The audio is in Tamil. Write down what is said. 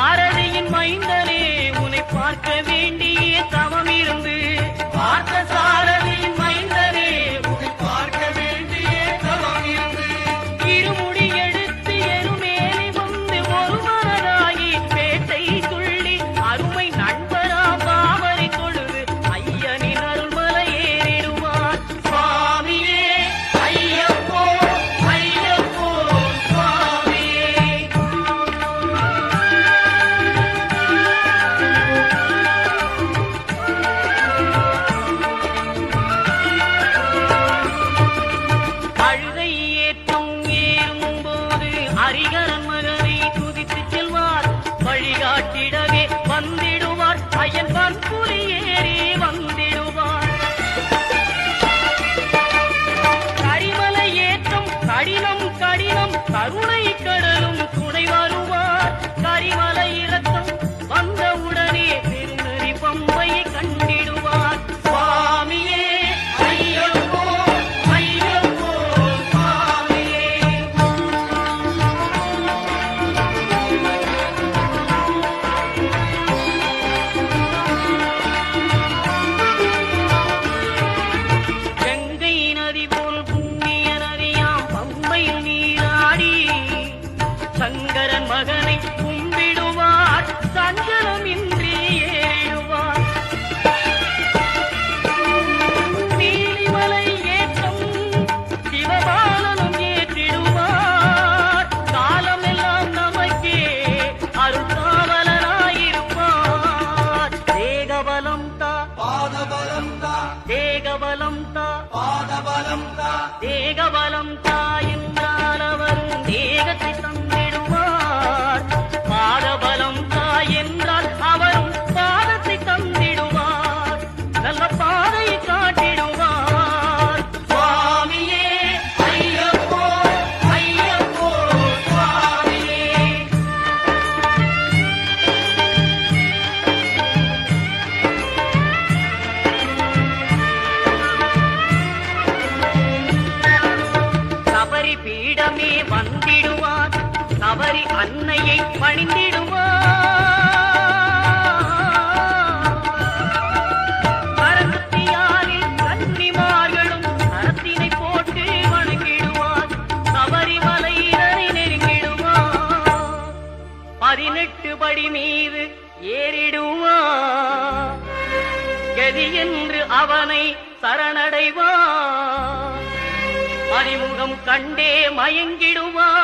ஆர கருணை கடலும் துணைவார் தேகபலம் தாயென்றால் தவறி அன்னையை பணிந்திடுவோ. பதினெட்டு படி மீது ஏறிடுவான் கதி என்று அவனை சரணடைவான் அறிமுகம் கண்டே மயங்கிடுவான்